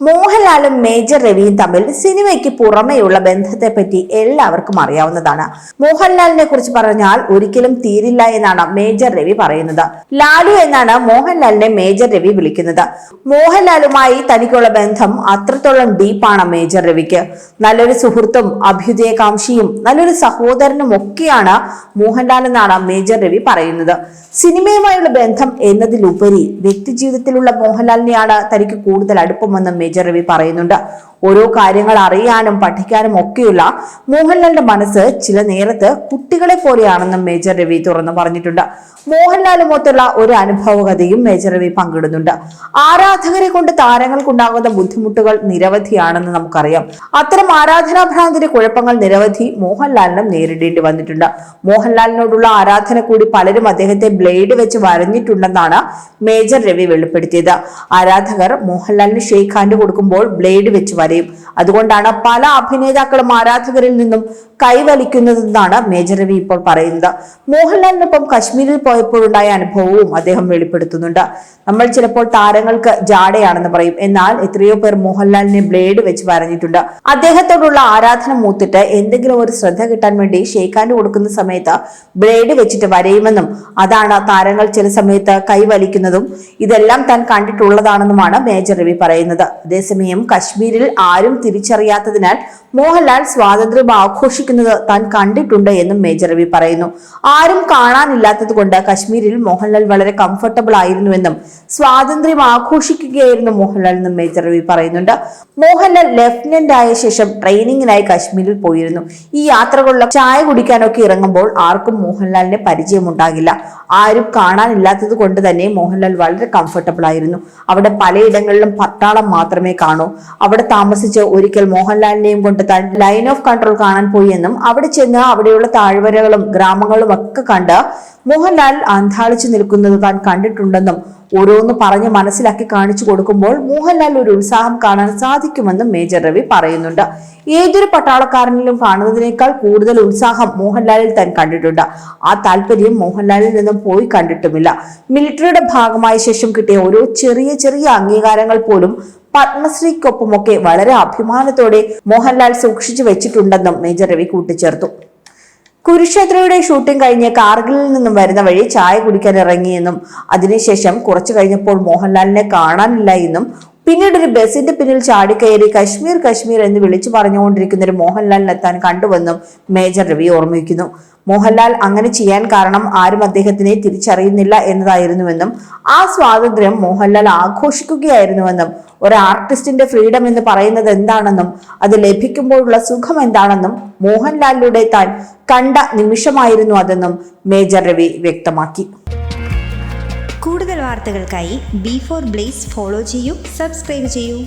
morre. മോഹൻലാലും major രവിയും തമ്മിൽ സിനിമയ്ക്ക് പുറമെയുള്ള ബന്ധത്തെപ്പറ്റി എല്ലാവർക്കും അറിയാവുന്നതാണ്. മോഹൻലാലിനെ കുറിച്ച് പറഞ്ഞാൽ ഒരിക്കലും തീരില്ല എന്നാണ് മേജർ രവി പറയുന്നത്. ലാലു എന്നാണ് മോഹൻലാലിനെ മേജർ രവി വിളിക്കുന്നത്. മോഹൻലാലുമായി തനിക്കുള്ള ബന്ധം അത്രത്തോളം ഡീപ്പാണ് മേജർ രവിക്ക്. നല്ലൊരു സുഹൃത്തും അഭ്യുദയകാംക്ഷിയും നല്ലൊരു സഹോദരനും ഒക്കെയാണ് മോഹൻലാൽ എന്നാണ് മേജർ രവി പറയുന്നത്. സിനിമയുമായുള്ള ബന്ധം എന്നതിലുപരി വ്യക്തിജീവിതത്തിലുള്ള മോഹൻലാലിനെയാണ് തനിക്ക് കൂടുതൽ അടുപ്പമെന്ന് മേജർ രവി പറയുന്നുണ്ട്. ഓരോ കാര്യങ്ങൾ അറിയാനും പഠിക്കാനും ഒക്കെയുള്ള മോഹൻലാലിന്റെ മനസ്സ് ചില നേരത്ത് കുട്ടികളെ പോലെയാണെന്നും മേജർ രവി തുറന്നു പറഞ്ഞിട്ടുണ്ട്. മോഹൻലാലുമൊത്തുള്ള ഒരു അനുഭവകഥയും മേജർ രവി പങ്കിടുന്നുണ്ട്. ആരാധകരെ കൊണ്ട് താരങ്ങൾക്കുണ്ടാകുന്ന ബുദ്ധിമുട്ടുകൾ നിരവധിയാണെന്ന് നമുക്കറിയാം. അത്തരം ആരാധനാഭ്രാന്തിന്റെ കുഴപ്പങ്ങൾ നിരവധി മോഹൻലാലിനും നേരിടേണ്ടി വന്നിട്ടുണ്ട്. മോഹൻലാലിനോടുള്ള ആരാധന കൂടി പലരും അദ്ദേഹത്തെ ബ്ലേഡ് വെച്ച് വരഞ്ഞിട്ടുണ്ടെന്നാണ് മേജർ രവി വെളിപ്പെടുത്തിയത്. ആരാധകർ മോഹൻലാലിന് ഷെയ്ഖ് കൊടുക്കുമ്പോൾ ബ്ലേഡ് വെച്ച് വരയും അതുകൊണ്ടാണ് പല അഭിനേതാക്കളും ആരാധകരിൽ നിന്നും കൈവലിക്കുന്നതെന്നാണ് മേജർ രവി ഇപ്പോൾ പറയുന്നത്. മോഹൻലാലിനൊപ്പം കശ്മീരിൽ പോയപ്പോഴുണ്ടായ അനുഭവവും അദ്ദേഹം വെളിപ്പെടുത്തുന്നുണ്ട്. നമ്മൾ ചിലപ്പോൾ താരങ്ങൾക്ക് ജാടയാണെന്ന് പറയും. എന്നാൽ എത്രയോ പേർ മോഹൻലാലിനെ ബ്ലേഡ് വെച്ച് പറഞ്ഞിട്ടുണ്ട് അദ്ദേഹത്തോടുള്ള ആരാധന മൂത്തിട്ട് എന്തെങ്കിലും ഒരു ശ്രദ്ധ കിട്ടാൻ വേണ്ടി ഷെയ്ഖാൻഡ് കൊടുക്കുന്ന സമയത്ത് ബ്ലേഡ് വെച്ചിട്ട് വരയുമെന്നും അതാണ് താരങ്ങൾ ചില സമയത്ത് കൈവലിക്കുന്നതും ഇതെല്ലാം താൻ കണ്ടിട്ടുള്ളതാണെന്നുമാണ് മേജർ രവി പറയുന്നത്. അതേസമയം കശ്മീരിൽ ആരും തിരിച്ചറിയാത്തതിനാൽ മോഹൻലാൽ സ്വാതന്ത്ര്യം ആഘോഷിക്കുന്നത് താൻ കണ്ടിട്ടുണ്ട് എന്നും മേജർ രവി പറയുന്നു. ആരും കാണാനില്ലാത്തത് കൊണ്ട് കശ്മീരിൽ മോഹൻലാൽ വളരെ കംഫർട്ടബിൾ ആയിരുന്നുവെന്നും സ്വാതന്ത്ര്യം ആഘോഷിക്കുകയായിരുന്നു മോഹൻലാൽ എന്നും മേജർ രവി പറയുന്നുണ്ട്. മോഹൻലാൽ ലെഫ്റ്റനന്റ് ആയ ശേഷം ട്രെയിനിങ്ങിനായി കശ്മീരിൽ പോയിരുന്നു. ഈ യാത്രകളിലും ചായ കുടിക്കാനൊക്കെ ഇറങ്ങുമ്പോൾ ആർക്കും മോഹൻലാലിനെ പരിചയമുണ്ടാകില്ല. ആരും കാണാനില്ലാത്തത് കൊണ്ട് തന്നെ മോഹൻലാൽ വളരെ കംഫർട്ടബിൾ ആയിരുന്നു. അവിടെ പലയിടങ്ങളിലും പട്ടാളം മാത്രമേ കാണൂ. അവിടെ താമസിച്ച് ഒരിക്കൽ മോഹൻലാലിനെയും കൊണ്ട് ലൈൻ ഓഫ് കൺട്രോൾ കാണാൻ പോയി എന്നും അവിടെ ചെന്ന് അവിടെയുള്ള താഴ്വരകളും ഗ്രാമങ്ങളും ഒക്കെ കണ്ട് മോഹൻലാൽ അന്താളിച്ചു നിൽക്കുന്നത് താൻ കണ്ടിട്ടുണ്ടെന്നും ഓരോന്ന് പറഞ്ഞ് മനസ്സിലാക്കി കാണിച്ചു കൊടുക്കുമ്പോൾ മോഹൻലാൽ ഒരു ഉത്സാഹം കാണാൻ സാധിക്കുമെന്നും മേജർ രവി പറയുന്നുണ്ട്. ഏതൊരു പട്ടാളക്കാരനിലും കാണുന്നതിനേക്കാൾ കൂടുതൽ ഉത്സാഹം മോഹൻലാലിൽ താൻ കണ്ടിട്ടുണ്ട്. ആ താല്പര്യം മോഹൻലാലിൽ നിന്നും പോയി കണ്ടിട്ടുമില്ല. മിലിറ്ററിയുടെ ഭാഗമായ ശേഷം കിട്ടിയ ഓരോ ചെറിയ ചെറിയ അംഗീകാരങ്ങൾ പോലും പത്മശ്രീക്കൊപ്പമൊക്കെ വളരെ അഭിമാനത്തോടെ മോഹൻലാൽ സൂക്ഷിച്ചു വെച്ചിട്ടുണ്ടെന്നും മേജർ രവി കൂട്ടിച്ചേർത്തു. കുരുക്ഷേത്രയുടെ ഷൂട്ടിംഗ് കഴിഞ്ഞ് കാർഗിലിൽ നിന്നും വരുന്ന വഴി ചായ കുടിക്കാൻ ഇറങ്ങിയെന്നും അതിനുശേഷം കുറച്ചു കഴിഞ്ഞപ്പോൾ മോഹൻലാലിനെ കാണാനില്ല എന്നും പിന്നീട് ഒരു ബസിന്റെ പിന്നിൽ ചാടിക്കയറി കശ്മീർ കശ്മീർ എന്ന് വിളിച്ചു പറഞ്ഞുകൊണ്ടിരിക്കുന്ന ഒരു മോഹൻലാലിനെ താൻ കണ്ടുവെന്നും മേജർ രവി ഓർമ്മിക്കുന്നു. മോഹൻലാൽ അങ്ങനെ ചെയ്യാൻ കാരണം ആരും അദ്ദേഹത്തിനെ തിരിച്ചറിയുന്നില്ല എന്നതായിരുന്നുവെന്നും ആ സ്വാതന്ത്ര്യം മോഹൻലാൽ ആഘോഷിക്കുകയായിരുന്നുവെന്നും ഒരു ആർട്ടിസ്റ്റിന്റെ ഫ്രീഡം എന്ന് പറയുന്നത് എന്താണെന്നും അത് ലഭിക്കുമ്പോഴുള്ള സുഖം എന്താണെന്നും മോഹൻലാലിലൂടെ താൻ കണ്ട നിമിഷമായിരുന്നു അതെന്നും മേജർ രവി വ്യക്തമാക്കി. കൂടുതൽ വാർത്തകൾക്കായി ബി ഫോർ ബ്ലേസ് ഫോളോ ചെയ്യൂ സബ്സ്ക്രൈബ് ചെയ്യൂ.